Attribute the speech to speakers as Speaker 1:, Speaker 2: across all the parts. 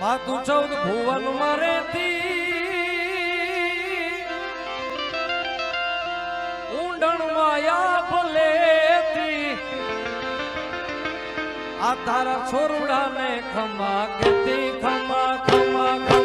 Speaker 1: માતું ચૌદ ભુવન મારે ઊંડણ માયા ભલે આ તારા છોરડા ને ખમા કેતી ખમા ખમા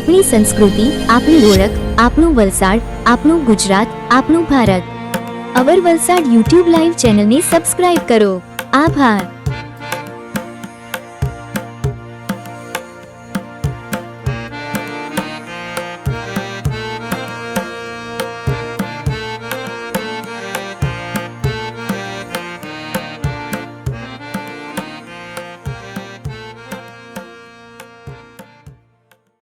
Speaker 2: આપણી સંસ્કૃતિ, આપણી ઓળખ, આપણું વલસાડ, આપણું ગુજરાત, આપણું Bharat. Our Valsad YouTube live ચેનલને સબસ્ક્રાઇબ કરો. આભાર.